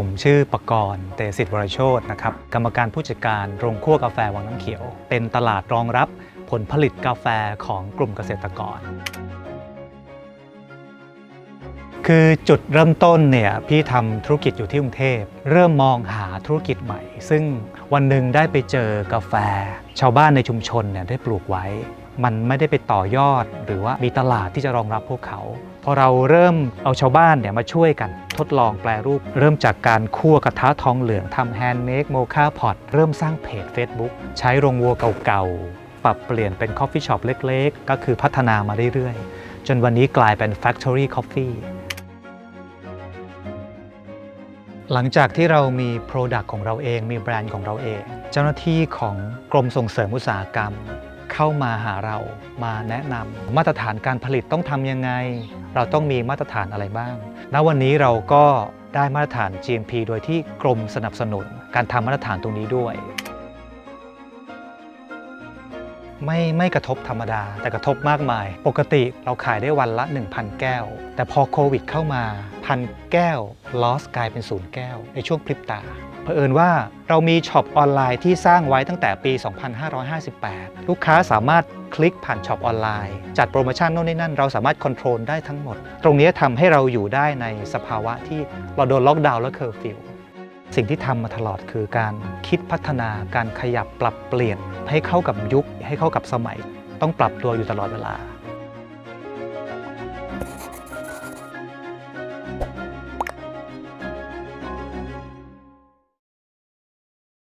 ผมชื่อประกรณ์เตสิทธิ์วรโชตนะครับ กรรมการผู้จัดการโรงคั่วกาแฟวังน้ำเขียว เป็นตลาดรองรับผลผลิตกาแฟของกลุ่มเกษตรกร คือจุดเริ่มต้นเนี่ยพี่ทำธุรกิจอยู่ที่กรุงเทพ เริ่มมองหาธุรกิจใหม่ ซึ่งวันหนึ่งได้ไปเจอกาแฟ ชาวบ้านในชุมชนเนี่ยได้ปลูกไว้ มันไม่ได้ไปต่อยอด หรือว่ามีตลาดที่จะรองรับพวกเขา พอเราเริ่มเอาชาวบ้านเนี่ยมาช่วยกัน ทดลองแปลรูป เริ่มจากการคั่วกระทะทองเหลืองทำแฮนด์เมดโมคาพอตเริ่มสร้างเพจ Facebook ใช้โรงวัวเก่าๆ ปรับเปลี่ยนเป็นคอฟฟี่ช็อปเล็กๆ ก็คือพัฒนามาเรื่อยๆ จนวันนี้กลายเป็น Factory Coffee หลังจากที่เรามี Product ของเราเอง มีแบรนด์ของเราเอง เจ้าหน้าที่ของกรมส่งเสริมอุตสาหกรรม เข้ามาหาเรามาแนะนำมาตรฐานการผลิตต้องทำยังไง เราต้องมีมาตรฐานอะไรบ้าง ณวันนี้เราก็ได้มาตรฐาน GMP โดยที่กรมสนับสนุน การทำมาตรฐานตรงนี้ด้วย ไม่ไม่กระทบธรรมดา แต่กระทบมากมาย ปกติเราขายได้วันละ 1,000 แก้ว แต่พอโควิดเข้ามาพันแก้วลอสกลายเป็นศูนย์แก้ว ในช่วงพริบตาเผอิญว่าเรามีช็อปออนไลน์ที่สร้างไว้ตั้งแต่ปี 2558 ลูกค้าสามารถคลิกผ่านช็อปออนไลน์ จัดโปรโมชั่นโน่นนี่นั่น เราสามารถคอนโทรลได้ทั้งหมด ตรงนี้ทำให้เราอยู่ได้ในสภาวะที่เราโดนล็อกดาวน์และเคอร์ฟิว สิ่งที่ทำมาตลอดคือการคิดพัฒนาการขยับปรับเปลี่ยนให้เข้ากับยุคให้เข้ากับสมัย ต้องปรับตัวอยู่ตลอดเวลา